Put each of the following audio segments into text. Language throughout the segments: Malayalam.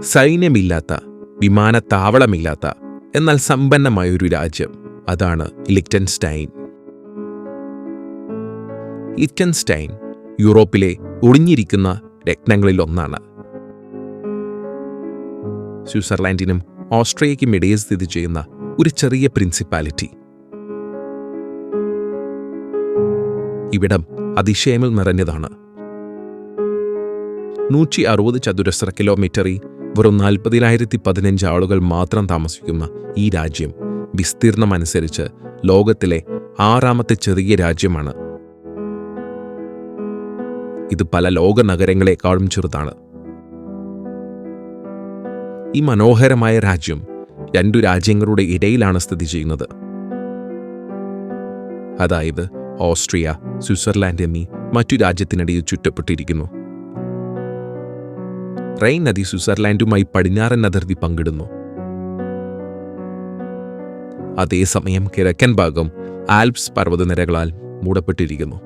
സൈന്യമില്ലാത്ത വിമാനത്താവളമില്ലാത്ത എന്നാൽ സമ്പന്നമായ ഒരു രാജ്യം. അതാണ് ലിക്റ്റൻസ്റ്റൈൻ ലിക്റ്റൻസ്റ്റൈൻ യൂറോപ്പിലെ ഒളിഞ്ഞിരിക്കുന്ന രത്നങ്ങളിൽ ഒന്നാണ് സ്വിറ്റ്സർലാൻഡിനും ഓസ്ട്രിയയ്ക്കും ഇടയിൽ സ്ഥിതി ചെയ്യുന്ന ഒരു ചെറിയ പ്രിൻസിപ്പാലിറ്റി. ഇവിടം അതിശയമിൽ നിറഞ്ഞതാണ്. നൂറ്റി അറുപത് ചതുരശ്ര കിലോമീറ്ററിൽ വെറും നാൽപ്പതിനായിരത്തി പതിനഞ്ച് ആളുകൾ മാത്രം താമസിക്കുന്ന ഈ രാജ്യം വിസ്തീർണമനുസരിച്ച് ലോകത്തിലെ ആറാമത്തെ ചെറിയ രാജ്യമാണ്. ഇത് പല ലോക നഗരങ്ങളെക്കാളും ചെറുതാണ്. ഈ മനോഹരമായ രാജ്യം രണ്ടു രാജ്യങ്ങളുടെ ഇടയിലാണ് സ്ഥിതി ചെയ്യുന്നത്. അതായത് ഓസ്ട്രിയ സ്വിറ്റ്സർലാൻഡ് എന്നീ മറ്റു രാജ്യത്തിനിടയിൽ ചുറ്റപ്പെട്ടിരിക്കുന്നു. റെയിൻ നദി സ്വിറ്റ്സർലാൻഡുമായി പടിഞ്ഞാറൻ അതിർത്തി പങ്കിടുന്നു. അതേസമയം കിഴക്കൻ ഭാഗം ആൽപ്സ് പർവതനിരകളാൽ മൂടപ്പെട്ടിരിക്കുന്നു.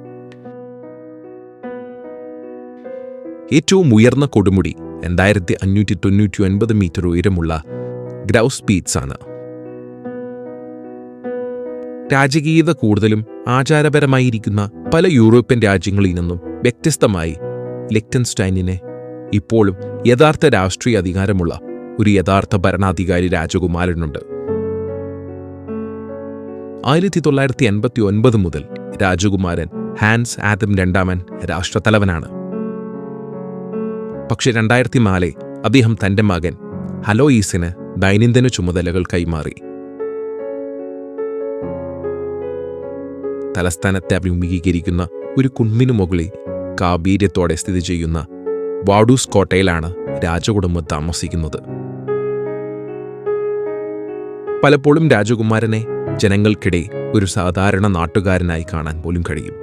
ഏറ്റവും ഉയർന്ന കൊടുമുടി രണ്ടായിരത്തി അഞ്ഞൂറ്റി തൊണ്ണൂറ്റി ഒൻപത് മീറ്റർ ഉയരമുള്ള ഗ്രൗസ് പീറ്റ്സ് ആണ്. രാജകീയത കൂടുതലും ആചാരപരമായിരിക്കുന്ന പല യൂറോപ്യൻ രാജ്യങ്ങളിൽ നിന്നും വ്യത്യസ്തമായി ലെക്റ്റൻസ്റ്റൈനിനെ ഇപ്പോഴും യഥാർത്ഥ രാഷ്ട്രീയ അധികാരമുള്ള ഒരു യഥാർത്ഥ ഭരണാധികാരി രാജകുമാരനുണ്ട്. ആയിരത്തി തൊള്ളായിരത്തി എൺപത്തി ഒൻപത് മുതൽ രാജകുമാരൻ ഹാൻസ് ആദം രണ്ടാമൻ രാഷ്ട്രത്തലവനാണ്. പക്ഷെ രണ്ടായിരത്തി നാലിൽ അദ്ദേഹം തന്റെ മകൻ ഹലോയീസിന് ദൈനംദിന ചുമതലകൾ കൈമാറി. തലസ്ഥാനത്തെ അഭിമുഖീകരിക്കുന്ന ഒരു കുന്നിനു മുകളിൽ കാബീര്യത്തോടെ സ്ഥിതി ചെയ്യുന്ന വാഡൂസ് കോട്ടയിലാണ് രാജകുടുംബം താമസിക്കുന്നത്. പലപ്പോഴും രാജകുമാരനെ ജനങ്ങൾക്കിടെ ഒരു സാധാരണ നാട്ടുകാരനായി കാണാൻ പോലും കഴിയും.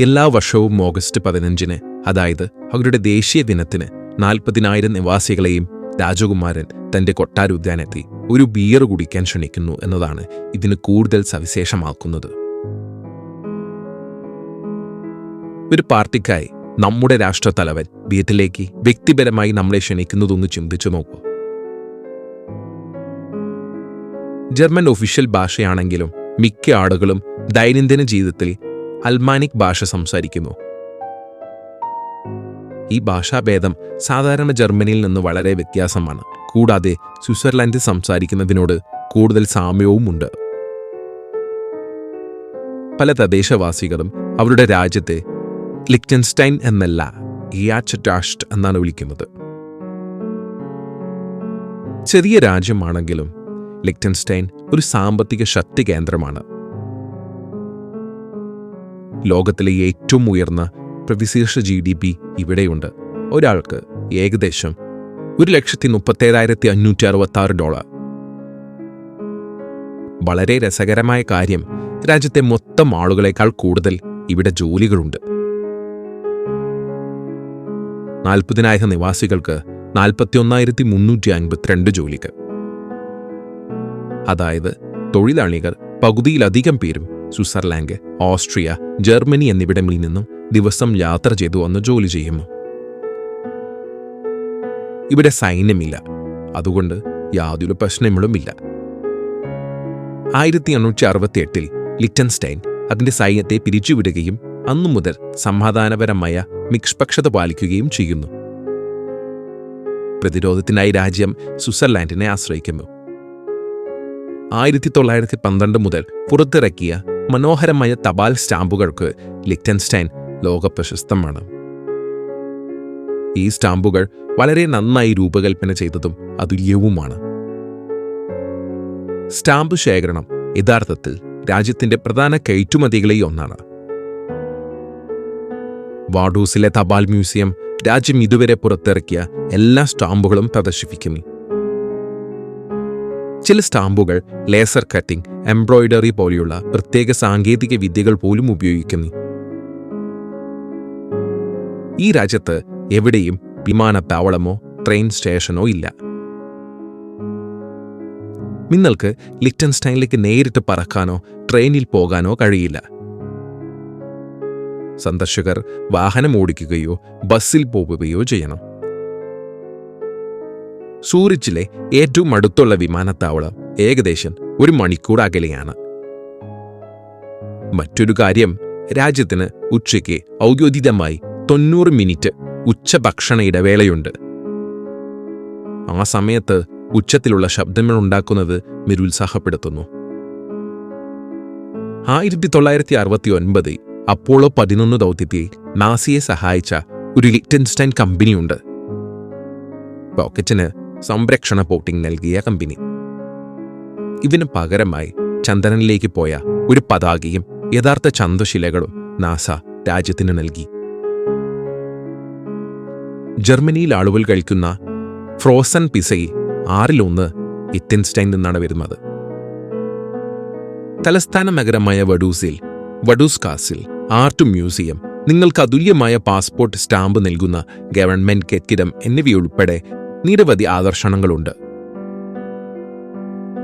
എല്ലാ വർഷവും ഓഗസ്റ്റ് പതിനഞ്ചിന് അതായത് അവരുടെ ദേശീയ ദിനത്തിന് നാൽപ്പതിനായിരം നിവാസികളെയും രാജകുമാരൻ തന്റെ കൊട്ടാരുദ്യാനെത്തി ഒരു ബിയർ കുടിക്കാൻ ക്ഷണിക്കുന്നു എന്നതാണ് ഇതിന് കൂടുതൽ സവിശേഷമാക്കുന്നത്. ഒരു പാർട്ടിക്കായി നമ്മുടെ രാഷ്ട്രത്തലവൻ വീട്ടിലേക്ക് വ്യക്തിപരമായി നമ്മളെ ക്ഷണിക്കുന്നതൊന്ന് ചിന്തിച്ചു നോക്കൂ. ജർമ്മൻ ഒഫീഷ്യൽ ഭാഷയാണെങ്കിലും മിക്ക ആളുകളും ദൈനംദിന ജീവിതത്തിൽ അൽമാനിക് ഭാഷ സംസാരിക്കുന്നു. ഈ ഭാഷാഭേദം സാധാരണ ജർമ്മനിയിൽ നിന്ന് വളരെ വ്യത്യാസമാണ്. കൂടാതെ സ്വിറ്റ്സർലാൻഡിൽ സംസാരിക്കുന്നതിനോട് കൂടുതൽ സാമ്യവുമുണ്ട്. പല തദ്ദേശവാസികളും അവരുടെ രാജ്യത്തെ ലിക്റ്റൻസ്റ്റൈൻ എന്നല്ല ഇയാച്ചറ്റാഷ്ട് എന്നാണ് വിളിക്കുന്നത്. ചെറിയ രാജ്യമാണെങ്കിലും ലിക്റ്റൻസ്റ്റൈൻ ഒരു സാമ്പത്തിക ശക്തി കേന്ദ്രമാണ്. ലോകത്തിലെ ഏറ്റവും ഉയർന്ന പ്രതിശീർഷ ജി ഡി പി ഇവിടെയുണ്ട്. ഒരാൾക്ക് ഏകദേശം ഒരു ലക്ഷത്തി മുപ്പത്തേഴായിരത്തി അഞ്ഞൂറ്റി അറുപത്തി ആറ് ഡോളർ. വളരെ രസകരമായ കാര്യം രാജ്യത്തെ മൊത്തം ആളുകളെക്കാൾ കൂടുതൽ ഇവിടെ ജോലികളുണ്ട്. നാൽപ്പതിനായിരം നിവാസികൾക്ക് നാൽപ്പത്തിയൊന്നായിരത്തി മുന്നൂറ്റി അൻപത്തിരണ്ട് ജോലികൾ അതായത് തൊഴിലാളികൾ പകുതിയിലധികം പേരും സ്വിറ്റ്സർലാൻഡ് ഓസ്ട്രിയ ജർമ്മനി എന്നിവിടങ്ങളിൽ നിന്നും ദിവസം യാത്ര ചെയ്തു വന്ന് ജോലി ചെയ്യുന്നു. ഇവിടെ സൈന്യമില്ല. അതുകൊണ്ട് യാതൊരു പ്രശ്നങ്ങളുമില്ല. ആയിരത്തി എണ്ണൂറ്റി അറുപത്തി എട്ടിൽ ലിറ്റൻസ്റ്റൈൻ അതിന്റെ സൈന്യത്തെ പിരിച്ചുവിടുകയും അന്നു മുതൽ സമാധാനപരമായ നിഷ്പക്ഷത പാലിക്കുകയും ചെയ്യുന്നു. പ്രതിരോധത്തിനായി രാജ്യം സ്വിറ്റ്സർലാൻഡിനെ ആശ്രയിക്കുന്നു. ആയിരത്തി തൊള്ളായിരത്തി പന്ത്രണ്ട് മുതൽ പുറത്തിറക്കിയ മനോഹരമായ തപാൽ സ്റ്റാമ്പുകൾക്ക് ലിക്റ്റൻസ്റ്റൈൻ ലോകപ്രശസ്തമാണ്. ഈ സ്റ്റാമ്പുകൾ വളരെ നന്നായി രൂപകൽപ്പന ചെയ്തതും അതുല്യവുമാണ്. സ്റ്റാമ്പ് ശേഖരണം യഥാർത്ഥത്തിൽ രാജ്യത്തിന്റെ പ്രധാന കയറ്റുമതികളിൽ ഒന്നാണ്. വാഡൂസിലെ തപാൽ മ്യൂസിയം രാജ്യം ഇതുവരെ പുറത്തിറക്കിയ എല്ലാ സ്റ്റാമ്പുകളും പ്രദർശിപ്പിക്കുന്നു. ചില സ്റ്റാമ്പുകൾ ലേസർ കട്ടിംഗ് എംബ്രോയിഡറി പോലെയുള്ള പ്രത്യേക സാങ്കേതിക വിദ്യകൾ പോലും ഉപയോഗിക്കുന്നു. ഈ രാജ്യത്ത് എവിടെയും വിമാനത്താവളമോ ട്രെയിൻ സ്റ്റേഷനോ ഇല്ല. നിങ്ങൾക്ക് ലിറ്റൻസ്റ്റൈനിലേക്ക് നേരിട്ട് പറക്കാനോ ട്രെയിനിൽ പോകാനോ കഴിയില്ല. സന്ദർശകർ വാഹനം ഓടിക്കുകയോ ബസ്സിൽ പോവുകയോ ചെയ്യണം. സൂറിച്ചിലെ ഏറ്റവും അടുത്തുള്ള വിമാനത്താവളം ഏകദേശം ഒരു മണിക്കൂർ അകലെയാണ്. മറ്റൊരു കാര്യം രാജ്യത്തിന് ഉച്ചയ്ക്ക് ഔദ്യോഗികമായി തൊണ്ണൂറ് മിനിറ്റ് ഉച്ചഭക്ഷണ ഇടവേളയുണ്ട്. ആ സമയത്ത് ഉച്ചത്തിലുള്ള ശബ്ദങ്ങൾ ഉണ്ടാക്കുന്നത് നിരുത്സാഹപ്പെടുത്തുന്നു. ആയിരത്തി തൊള്ളായിരത്തി അറുപത്തി ഒൻപതിൽ അപ്പോളോ പതിനൊന്ന് ദൗത്യത്തിൽ നാസിയെ സഹായിച്ച ഒരു ലിറ്റൻസ്റ്റൈൻ കമ്പനിയുണ്ട്. റോക്കറ്റിന് സംരക്ഷണ പോട്ടിംഗ് നൽകിയ കമ്പനി. ഇതിന് പകരമായി ചന്ദ്രനിലേക്ക് പോയ ഒരു പതാകയും യഥാർത്ഥ ചന്തശിലകളും നാസ രാജ്യത്തിന് നൽകി. ജർമ്മനിയിൽ ആളുകൾ കഴിക്കുന്ന ഫ്രോസൺ പിസയിൽ ആറിലൊന്ന് ഇത്തൻസ്റ്റൈൻ നിന്നാണ് വരുന്നത്. തലസ്ഥാന നഗരമായ വഡൂസിൽ വഡൂസ് കാസിൽ ആർട്ട് മ്യൂസിയം നിങ്ങൾക്ക് അതുല്യമായ പാസ്പോർട്ട് സ്റ്റാമ്പ് നൽകുന്ന ഗവൺമെന്റ് കെട്ടിടം എന്നിവയുൾപ്പെടെ നിരവധി ആകർഷണങ്ങളുണ്ട്.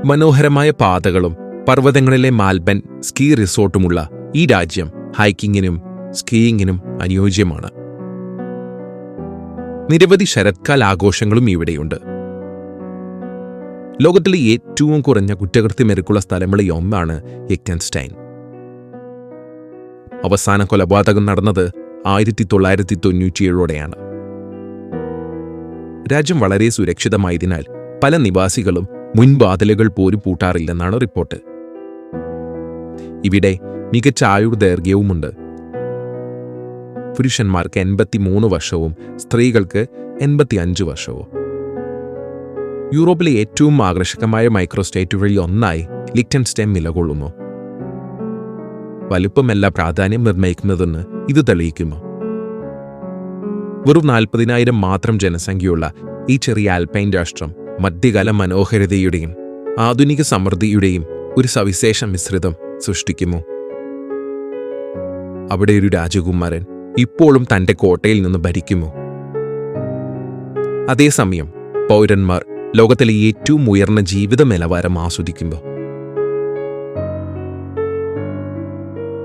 മനോഹരമായ പാതകളും പർവതങ്ങളിലെ മാൽബൻ സ്കീ റിസോർട്ടുമുള്ള ഈ രാജ്യം ഹൈക്കിങ്ങിനും സ്കീയിങ്ങിനും അനുയോജ്യമാണ്. നിരവധി ശരത്കാല ആഘോഷങ്ങളും ഇവിടെയുണ്ട്. ലോകത്തിലെ ഏറ്റവും കുറഞ്ഞ കുറ്റകൃത്യമെരുക്കുള്ള സ്ഥലങ്ങളിൽ ഒന്നാണ് ലിക്റ്റൻസ്റ്റൈൻ അവസാന കൊലപാതകം നടന്നത് ആയിരത്തി തൊള്ളായിരത്തി തൊണ്ണൂറ്റിയേഴോടെയാണ് രാജ്യം വളരെ സുരക്ഷിതമായതിനാൽ പല നിവാസികളും മുൻവാതിലുകൾ പോലും പൂട്ടാറില്ലെന്നാണ് റിപ്പോർട്ട്. ഇവിടെ മികച്ച ആയുർദൈർഘ്യവുമുണ്ട്. പുരുഷന്മാർക്ക് എൺപത്തിമൂന്ന് വർഷവും സ്ത്രീകൾക്ക് എൺപത്തിയഞ്ച് വർഷവും. യൂറോപ്പിലെ ഏറ്റവും ആകർഷകമായ മൈക്രോസ്റ്റേറ്റുകളിൽ ഒന്നായി ലിക്റ്റൻസ്റ്റൈൻ നിലകൊള്ളുന്നു. വലുപ്പമല്ല പ്രാധാന്യം നിർണയിക്കുന്നതെന്ന് ഇത് തെളിയിക്കുന്നു. വെറും നാൽപ്പതിനായിരം മാത്രം ജനസംഖ്യയുള്ള ഈ ചെറിയ ആൽപൈൻ രാഷ്ട്രം മധ്യകാല മനോഹരതയുടെയും ആധുനിക സമൃദ്ധിയുടെയും ഒരു സവിശേഷ മിശ്രിതം സൃഷ്ടിക്കുന്നു. അവിടെ ഒരു രാജകുമാരൻ ഇപ്പോഴും തന്റെ കോട്ടയിൽ നിന്ന് ഭരിക്കുന്നു. അതേസമയം പൗരന്മാർ ലോകത്തിലെ ഏറ്റവും ഉയർന്ന ജീവിത നിലവാരം ആസ്വദിക്കുന്നു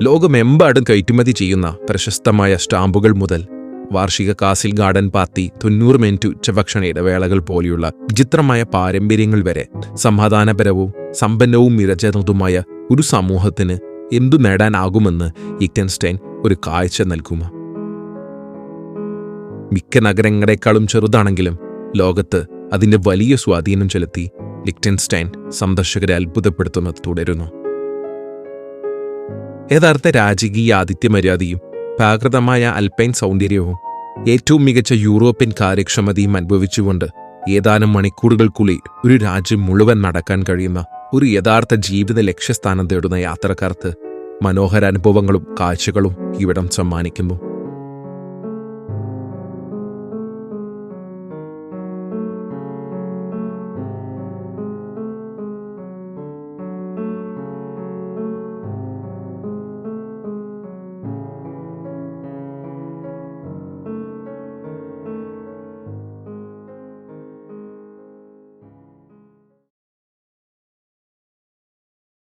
ലോകമെമ്പാടും കയറ്റുമതി ചെയ്യുന്ന പ്രശസ്തമായ സ്റ്റാമ്പുകൾ മുതൽ വാർഷിക കാസിൽ ഗാർഡൻ പാത്തി തൊണ്ണൂറ് മിനിറ്റ് ഉച്ചഭക്ഷണ ഇടവേളകൾ പോലെയുള്ള വിചിത്രമായ പാരമ്പര്യങ്ങൾ വരെ സമാധാനപരവും സമ്പന്നവും മികച്ചതുമായ ഒരു സമൂഹത്തിന് എന്തു നേടാനാകുമെന്ന് ഇക്ടൻസ്റ്റൈൻ ഒരു കാഴ്ച നൽകുമ? മിക്ക നഗരങ്ങളെക്കാളും ചെറുതാണെങ്കിലും ലോകത്ത് അതിന്റെ വലിയ സ്വാധീനം ചെലുത്തി ലിക്റ്റൻസ്റ്റൈൻ സന്ദർശകരെ അത്ഭുതപ്പെടുത്തുന്നത് തുടരുന്നു. യഥാർത്ഥ രാജകീയ ആതിഥ്യമര്യാദയും പ്രാകൃതമായ അൽപൈൻ സൗന്ദര്യവും ഏറ്റവും മികച്ച യൂറോപ്യൻ കാര്യക്ഷമതയും അനുഭവിച്ചുകൊണ്ട് ഏതാനും മണിക്കൂറുകൾക്കുള്ളിൽ ഒരു രാജ്യം മുഴുവൻ നടക്കാൻ കഴിയുന്ന ഒരു യഥാർത്ഥ ജീവിത ലക്ഷ്യസ്ഥാനം തേടുന്ന യാത്രക്കാർക്ക് മനോഹര അനുഭവങ്ങളും കാഴ്ചകളും ഇവിടം സമ്മാനിക്കുന്നു.